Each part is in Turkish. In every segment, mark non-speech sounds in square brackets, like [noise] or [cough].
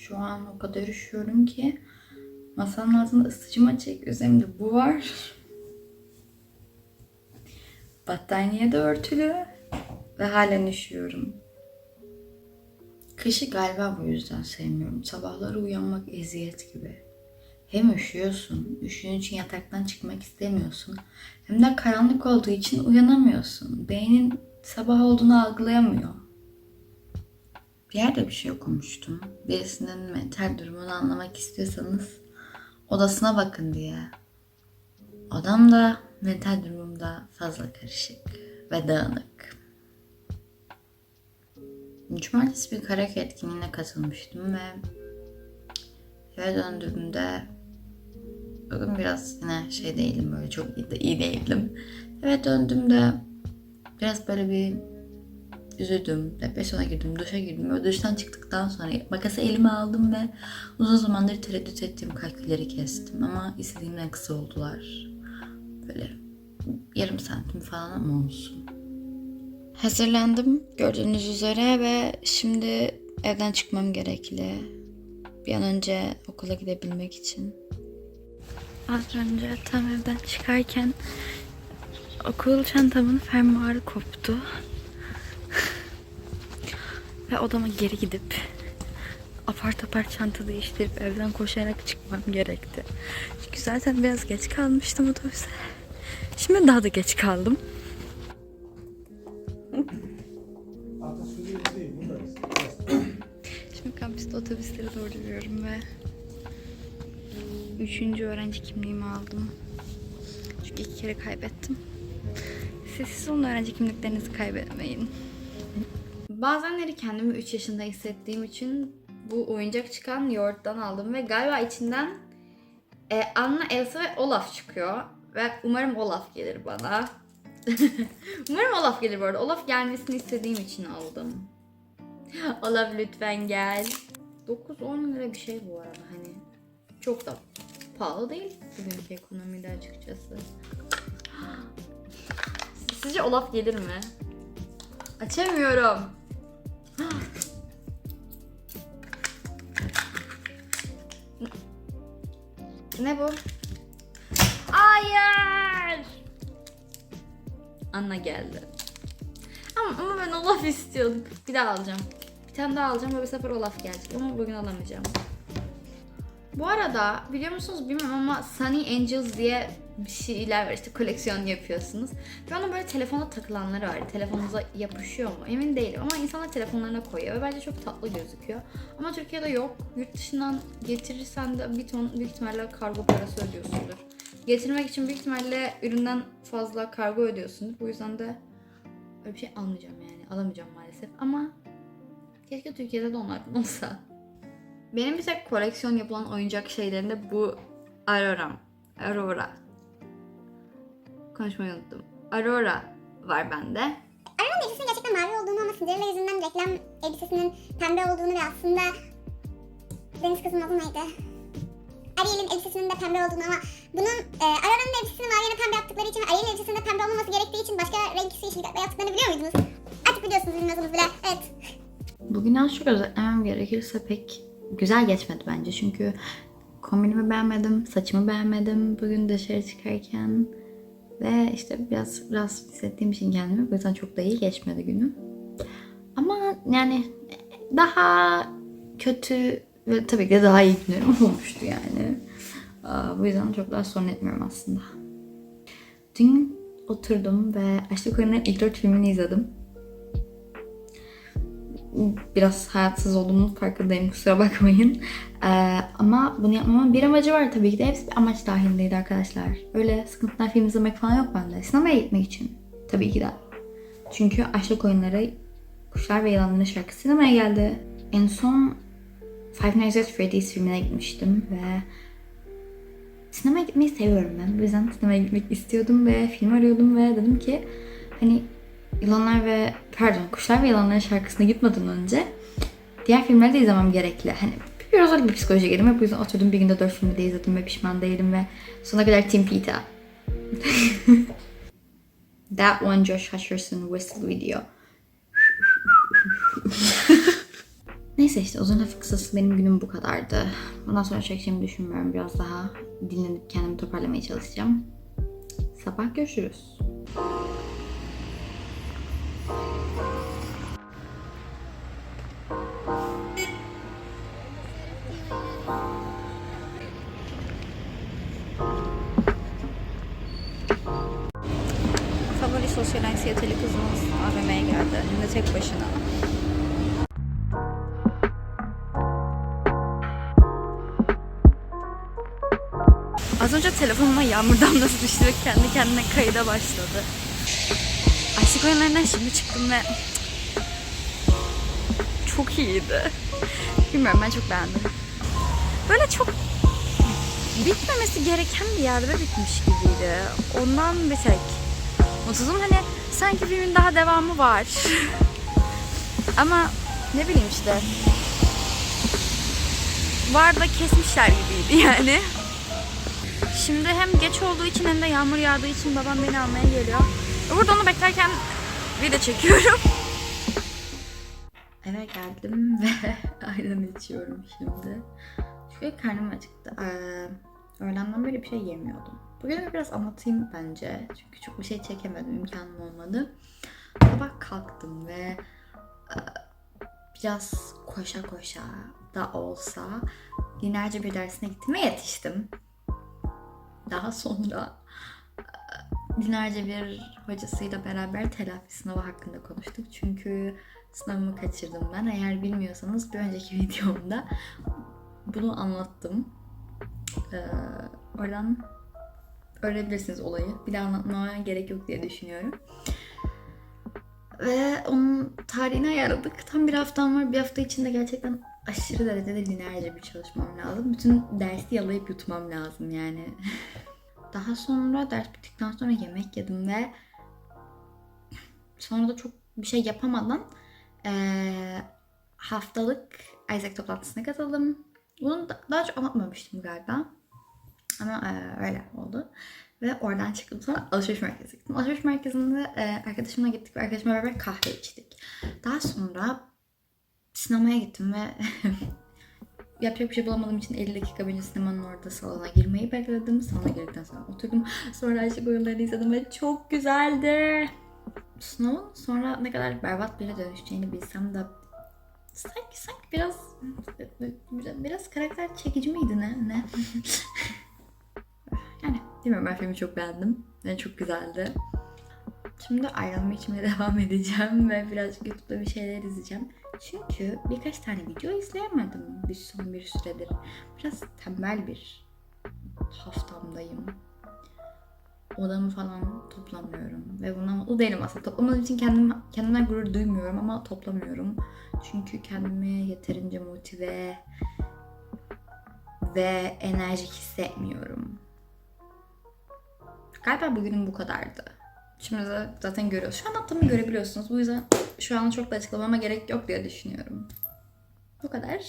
Şu an o kadar üşüyorum ki masanın altında ısıtıcım açık. Üzerimde bu var. Battaniye de örtülü ve halen üşüyorum. Kışı galiba bu yüzden sevmiyorum. Sabahları uyanmak eziyet gibi. Hem üşüyorsun, üşüdüğün için yataktan çıkmak istemiyorsun. Hem de karanlık olduğu için uyanamıyorsun. Beynin sabah olduğunu algılayamıyor. Bir yerde bir şey okumuştum. Birisinin mental durumunu anlamak istiyorsanız odasına bakın diye. Odam da mental durumumda fazla karışık ve dağınık. Cumartesi bir karaoke etkinliğine katılmıştım ve eve döndüğümde bugün biraz yine şey değilim böyle çok iyi, iyi değildim. Eve döndüğümde biraz böyle bir üzüldüm. Depresyona girdim, duşa girdim. Ve duştan çıktıktan sonra makası elime aldım ve uzun zamandır tereddüt ettiğim kalkülleri kestim. Ama istediğimden kısa oldular. Böyle yarım santim falan ama olsun. Hazırlandım gördüğünüz üzere ve şimdi evden çıkmam gerekli. Bir an önce okula gidebilmek için. Az önce tam evden çıkarken okul çantamın fermuarı koptu. Ve odama geri gidip apar topar çanta değiştirip evden koşarak çıkmam gerekti. Çünkü zaten biraz geç kalmıştım otobüse. Şimdi daha da geç kaldım. Şimdi kampüste otobüslere doğru yürüyorum ve üçüncü öğrenci kimliğimi aldım. Çünkü iki kere kaybettim. Siz, siz onun öğrenci kimliklerinizi kaybetmeyin. Bazenleri kendimi 3 yaşında hissettiğim için bu oyuncak çıkan yoğurttan aldım ve galiba içinden e, Anna, Elsa ve Olaf çıkıyor. Ve umarım Olaf gelir bana. [laughs] umarım Olaf gelir bu arada. Olaf gelmesini istediğim için aldım. [laughs] Olaf lütfen gel. 9-10 lira bir şey bu arada hani. Çok da pahalı değil bugünkü ekonomide açıkçası. [gasps] Sizce Olaf gelir mi? Açamıyorum. Ne bu? Hayır. Anna geldi. Ama, ama ben Olaf istiyordum. Bir daha alacağım. Bir tane daha alacağım ve bu sefer Olaf gelecek. Ama bugün alamayacağım. Bu arada biliyor musunuz bilmiyorum ama Sunny Angels diye bir şeyler var işte koleksiyon yapıyorsunuz. Ve onun böyle telefona takılanları var. Telefonunuza yapışıyor mu emin değilim ama insanlar telefonlarına koyuyor ve bence çok tatlı gözüküyor. Ama Türkiye'de yok. Yurt dışından getirirsen de bir ton büyük ihtimalle kargo parası ödüyorsundur. Getirmek için büyük ihtimalle üründen fazla kargo ödüyorsunuz. Bu yüzden de öyle bir şey almayacağım yani. Alamayacağım maalesef ama keşke Türkiye'de de onlardan olsa. Benim bir tek koleksiyon yapılan oyuncak şeylerinde bu Aurora. Aurora. Konuşmayı unuttum. Aurora var bende. Aranın elbisesinin gerçekten mavi olduğunu ama Cinderella yüzünden reklam elbisesinin pembe olduğunu ve aslında Deniz kızın adı neydi? Ariel'in elbisesinin de pembe olduğunu ama bunun e, Aurora'nın elbisesini mavi yerine pembe yaptıkları için Ariel'in elbisesinin de pembe olmaması gerektiği için başka renk yeşillik yaptıklarını biliyor muydunuz? Artık biliyorsunuz bilmiyorsunuz bile. Evet. Bugün az çok özetlemem gerekirse pek güzel geçmedi bence. Çünkü kombinimi beğenmedim, saçımı beğenmedim bugün dışarı çıkarken. Ve işte biraz rahatsız hissettiğim için kendimi. Bu yüzden çok da iyi geçmedi günüm. Ama yani daha kötü ve tabii ki de daha iyi günlerim [laughs] olmuştu yani. Bu yüzden çok daha sorun etmiyorum aslında. Dün oturdum ve Açlık Oyunları'nın ilk dört filmini izledim biraz hayatsız olduğumun farkındayım kusura bakmayın. Ee, ama bunu yapmamın bir amacı var tabii ki de. Hepsi bir amaç dahilindeydi arkadaşlar. Öyle sıkıntılar film izlemek falan yok bende. Sinemaya gitmek için. Tabii ki de. Çünkü Açlık Oyunları Kuşlar ve Yılanların şarkısı sinemaya geldi. En son Five Nights at Freddy's filmine gitmiştim ve sinemaya gitmeyi seviyorum ben. Bu yüzden sinemaya gitmek istiyordum ve film arıyordum ve dedim ki hani Yılanlar ve pardon Kuşlar ve Yılanların şarkısına gitmeden önce diğer filmleri de izlemem gerekli. Hani biraz öyle bir psikoloji girdim ve bu yüzden oturdum bir günde dört filmi de izledim ve pişman değilim ve sonuna kadar Team Pita. [laughs] That one Josh Hutcherson whistle video. [laughs] Neyse işte uzun lafı kısası benim günüm bu kadardı. Bundan sonra çekeceğimi düşünmüyorum. Biraz daha dinlenip kendimi toparlamaya çalışacağım. Sabah görüşürüz. Önce telefonuma yağmur damlası düştü ve kendi kendine kayıda başladı. Aşık oyunlarından şimdi çıktım ve çok iyiydi. Bilmiyorum ben çok beğendim. Böyle çok bitmemesi gereken bir yerde bitmiş gibiydi. Ondan bir tek mutsuzum. Hani sanki filmin daha devamı var. [laughs] Ama ne bileyim işte. Var da kesmişler gibiydi yani. Şimdi hem geç olduğu için hem de yağmur yağdığı için babam beni almaya geliyor. Burada onu beklerken video çekiyorum. [laughs] Eve geldim ve [laughs] ayran içiyorum şimdi. Çünkü karnım acıktı. Ee, öğlenden beri bir şey yemiyordum. Bugün biraz anlatayım bence. Çünkü çok bir şey çekemedim, imkanım olmadı. Sabah kalktım ve e, biraz koşa koşa da olsa binlerce bir dersine gittim ve yetiştim. Daha sonra e, binlerce bir hocasıyla beraber telafi sınavı hakkında konuştuk. Çünkü sınavımı kaçırdım ben. Eğer bilmiyorsanız bir önceki [laughs] videomda bunu anlattım. Ee, oradan öğrenebilirsiniz olayı. Bir daha anlatmaya gerek yok diye düşünüyorum. Ve onun tarihini ayarladık. Tam bir haftam var. Bir hafta içinde gerçekten aşırı derecede lineerce bir çalışmam lazım. Bütün dersi yalayıp yutmam lazım yani. [laughs] Daha sonra ders bittikten sonra yemek yedim ve sonra da çok bir şey yapamadan eee, haftalık Isaac toplantısına katıldım. Bunu da- daha çok anlatmamıştım galiba. Ama eee, öyle oldu. Ve oradan çıktım sonra alışveriş merkezine gittim. Alışveriş merkezinde eee, arkadaşımla gittik ve arkadaşımla beraber kahve içtik. Daha sonra sinemaya gittim ve [laughs] yapacak bir şey bulamadığım için 50 dakika boyunca sinemanın orada salona girmeyi bekledim. Salona girdikten sonra oturdum. [laughs] Sonra Aşık Oyunları'nı izledim ve çok güzeldi. Sınavın sonra ne kadar berbat bile dönüşeceğini bilsem de sanki sanki biraz biraz, karakter çekici miydi ne? ne? [laughs] yani bilmiyorum ben filmi çok beğendim. Yani çok güzeldi. Şimdi ayranımı içmeye devam edeceğim ve birazcık YouTube'da bir şeyler izleyeceğim. Çünkü birkaç tane video izleyemedim bir son bir süredir. Biraz tembel bir haftamdayım. Odamı falan toplamıyorum ve buna mutlu değilim aslında. Toplamadığım için kendim, kendimden gurur duymuyorum ama toplamıyorum. Çünkü kendimi yeterince motive ve enerjik hissetmiyorum. Galiba bugünüm bu kadardı. Şimdi zaten görüyoruz. Şu an yaptığımı görebiliyorsunuz. Bu yüzden şu an çok da açıklamama gerek yok diye düşünüyorum. Bu kadar.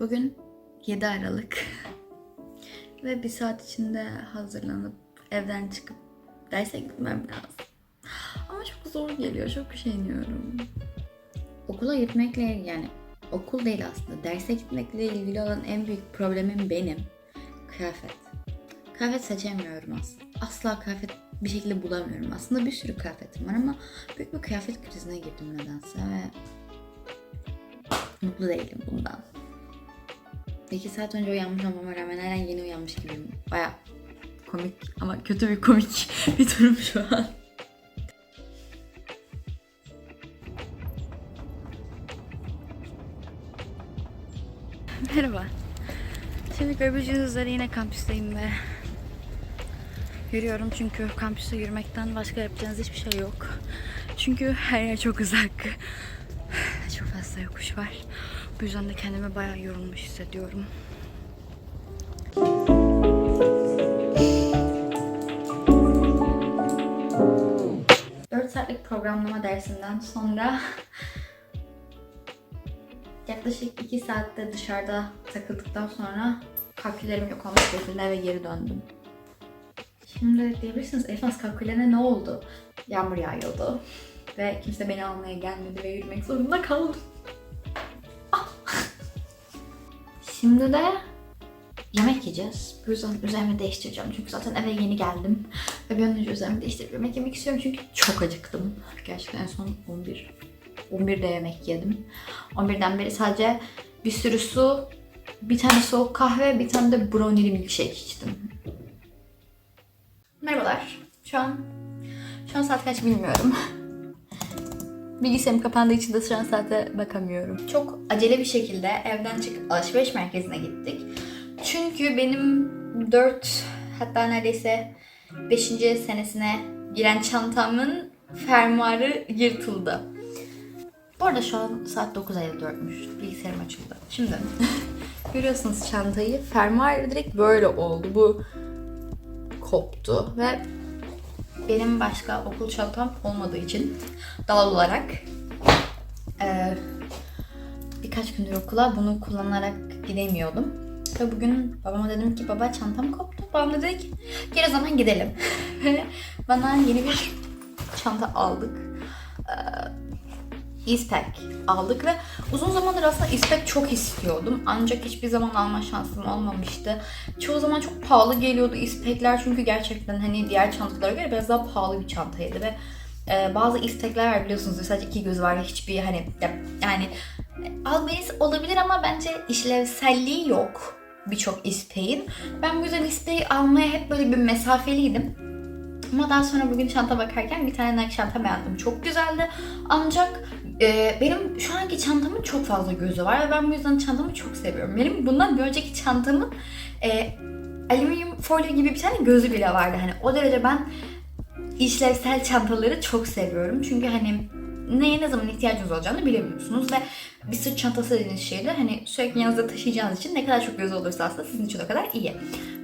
Bugün 7 Aralık. [laughs] Ve bir saat içinde hazırlanıp evden çıkıp derse gitmem lazım. Ama çok zor geliyor, çok üşeniyorum. Okula gitmekle yani okul değil aslında. Derse gitmekle ilgili olan en büyük problemim benim. Kıyafet. Kıyafet seçemiyorum aslında. Asla kıyafet bir şekilde bulamıyorum. Aslında bir sürü kıyafetim var ama büyük bir kıyafet krizine girdim nedense ve mutlu değilim bundan. 2 saat önce uyanmış olmama rağmen hala yeni uyanmış gibiyim. Baya komik ama kötü bir komik [laughs] bir durum şu an. Merhaba. Şimdi görebileceğiniz üzere yine kampüsteyim ve yürüyorum çünkü kampüste yürümekten başka yapacağınız hiçbir şey yok. Çünkü her yer çok uzak. Çok fazla yokuş var. Bu yüzden de kendimi bayağı yorulmuş hissediyorum. 4 saatlik programlama dersinden sonra yaklaşık 2 saatte dışarıda takıldıktan sonra kalküllerim yok olmuş şekilde eve geri döndüm. Şimdi diyebilirsiniz Elfas kalküllerine ne oldu? Yağmur yağıyordu. Ve kimse beni almaya gelmedi ve yürümek zorunda kaldım. Şimdi de yemek yiyeceğiz. Bu yüzden üzerimi değiştireceğim. Çünkü zaten eve yeni geldim. Ve bir an önce üzerimi değiştirip yemek yemek istiyorum. Çünkü çok acıktım. Gerçekten en son 11. 11'de yemek yedim. 11'den beri sadece bir sürü su, bir tane soğuk kahve, bir tane de brownie'li milkshake içtim. Merhabalar. Şu an şu an saat kaç bilmiyorum. Bilgisayarım kapandığı için de şu an saate bakamıyorum. Çok acele bir şekilde evden çıkıp alışveriş merkezine gittik. Çünkü benim 4 hatta neredeyse 5. senesine giren çantamın fermuarı yırtıldı. Bu arada şu an saat 9.54'müş. Bilgisayarım açıldı. Şimdi [laughs] görüyorsunuz çantayı. Fermuar direkt böyle oldu. Bu koptu ve benim başka okul çantam olmadığı için doğal olarak eee, birkaç gündür okula bunu kullanarak gidemiyordum. Ve bugün babama dedim ki baba çantam koptu. Babam dedi ki gel o zaman gidelim. [laughs] Bana yeni bir çanta aldık. İspek aldık ve uzun zamandır aslında İspek çok istiyordum. Ancak hiçbir zaman alma şansım olmamıştı. Çoğu zaman çok pahalı geliyordu İspekler çünkü gerçekten hani diğer çantalara göre biraz daha pahalı bir çantaydı ve e, bazı İspekler var biliyorsunuz sadece iki göz var ve hiçbir hani ya- yani e, almayız olabilir ama bence işlevselliği yok birçok İspek'in. Ben bu yüzden İspek'i almaya hep böyle bir mesafeliydim. Ama daha sonra bugün çanta bakarken bir tane Nike çanta beğendim. Çok güzeldi. Ancak e, benim şu anki çantamın çok fazla gözü var ve ben bu yüzden çantamı çok seviyorum. Benim bundan bir önceki çantamın e, alüminyum folyo gibi bir tane gözü bile vardı. Hani o derece ben işlevsel çantaları çok seviyorum. Çünkü hani neye ne zaman ihtiyacınız olacağını bilemiyorsunuz ve bir sırt çantası dediğiniz şey de hani sürekli yanınızda taşıyacağınız için ne kadar çok gözü olursa aslında sizin için o kadar iyi.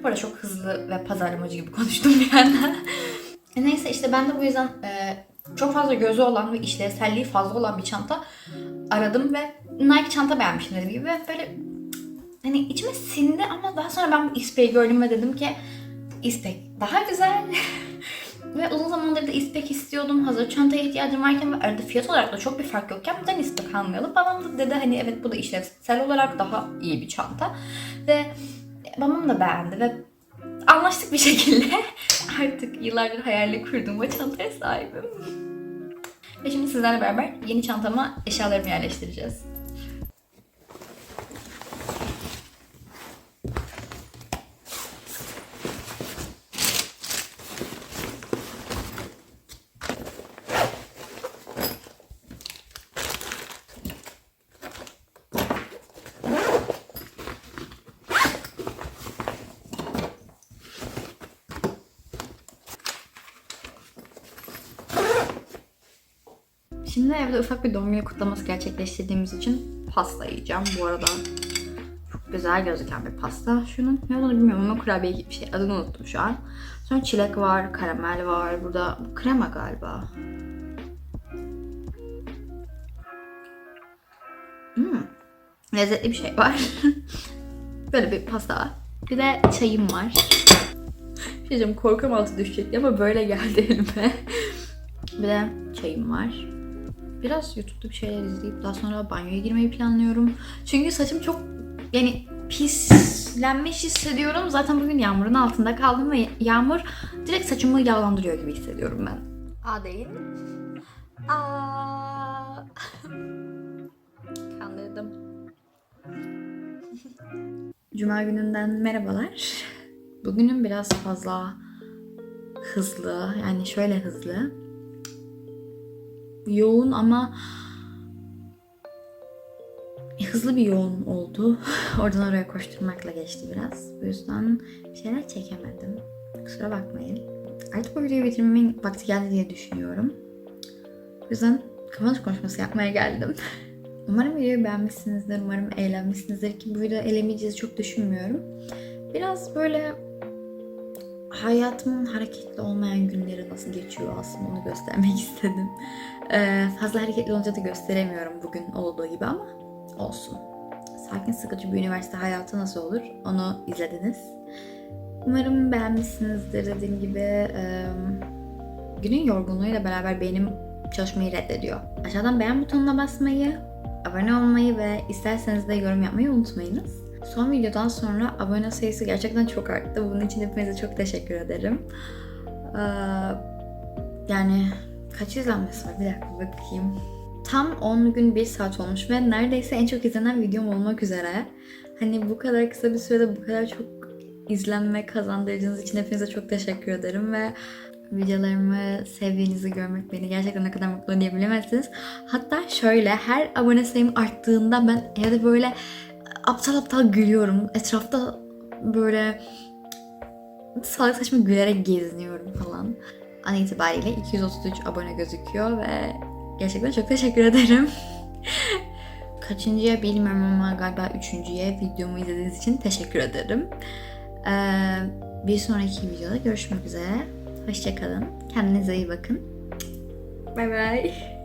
Bu arada çok hızlı ve pazarlamacı gibi konuştum bir anda. [laughs] Neyse işte ben de bu yüzden e, çok fazla gözü olan ve işlevselliği fazla olan bir çanta aradım ve Nike çanta beğenmiştim dediğim gibi ve böyle hani içime sindi ama daha sonra ben bu İspek'i gördüm ve dedim ki İspek daha güzel. [laughs] ve uzun zamandır da İspek istiyordum. Hazır çantaya ihtiyacım varken ve arada fiyat olarak da çok bir fark yokken neden İspek almayalım? Babam da dedi hani evet bu da işlevsel olarak daha iyi bir çanta. Ve babam da beğendi ve anlaştık bir şekilde. [laughs] Artık yıllardır hayalini kurduğum o çantaya sahibim. Ve şimdi sizlerle beraber yeni çantama eşyalarımı yerleştireceğiz. Şimdi evde ufak bir doğum günü kutlaması gerçekleştirdiğimiz için pasta yiyeceğim. Bu arada çok güzel gözüken bir pasta. Şunun ne olduğunu bilmiyorum ama kurabiye gibi bir şey. Adını unuttum şu an. Sonra çilek var, karamel var. Burada bu krema galiba. Hmm. Lezzetli bir şey var. [laughs] Böyle bir pasta var. Bir de çayım var. Şey diyeceğim korkum altı düşecekti ama böyle geldi elime. [laughs] Bir de çayım var. Biraz YouTube'da bir şeyler izleyip daha sonra banyoya girmeyi planlıyorum. Çünkü saçım çok yani pislenmiş hissediyorum. Zaten bugün yağmurun altında kaldım ve yağmur direkt saçımı yağlandırıyor gibi hissediyorum ben. A değil. Aa. [laughs] Kandırdım. Cuma gününden merhabalar. Bugünüm biraz fazla hızlı. Yani şöyle hızlı yoğun ama hızlı bir yoğun oldu. [laughs] Oradan oraya koşturmakla geçti biraz. Bu yüzden bir şeyler çekemedim. Kusura bakmayın. Artık bu videoyu bitirmemin vakti geldi diye düşünüyorum. Bu yüzden kapanış konuşması yapmaya geldim. [laughs] Umarım videoyu beğenmişsinizdir. Umarım eğlenmişsinizdir ki bu videoda eğlenmeyeceğizi çok düşünmüyorum. Biraz böyle hayatımın hareketli olmayan günleri nasıl geçiyor aslında onu göstermek [laughs] istedim. Ee, fazla hareketli olunca da gösteremiyorum bugün olduğu gibi ama olsun. Sakin sıkıcı bir üniversite hayatı nasıl olur onu izlediniz. Umarım beğenmişsinizdir dediğim gibi. e, günün yorgunluğuyla beraber benim çalışmayı reddediyor. Aşağıdan beğen butonuna basmayı, abone olmayı ve isterseniz de yorum yapmayı unutmayınız. Son videodan sonra abone sayısı gerçekten çok arttı. Bunun için hepinize çok teşekkür ederim. Ee, yani kaç izlenmesi var? Bir dakika bakayım. Tam 10 gün 1 saat olmuş ve neredeyse en çok izlenen videom olmak üzere. Hani bu kadar kısa bir sürede bu kadar çok izlenme kazandırdığınız için hepinize çok teşekkür ederim ve videolarımı sevdiğinizi görmek beni gerçekten ne kadar mutlu ediyor bilemezsiniz. Hatta şöyle her abone sayım arttığında ben evde böyle aptal aptal gülüyorum. Etrafta böyle salak saçma gülerek geziniyorum falan. An itibariyle 233 abone gözüküyor ve gerçekten çok teşekkür ederim. [laughs] Kaçıncıya bilmiyorum ama galiba üçüncüye videomu izlediğiniz için teşekkür ederim. Ee, bir sonraki videoda görüşmek üzere. Hoşçakalın. Kendinize iyi bakın. Bay bay.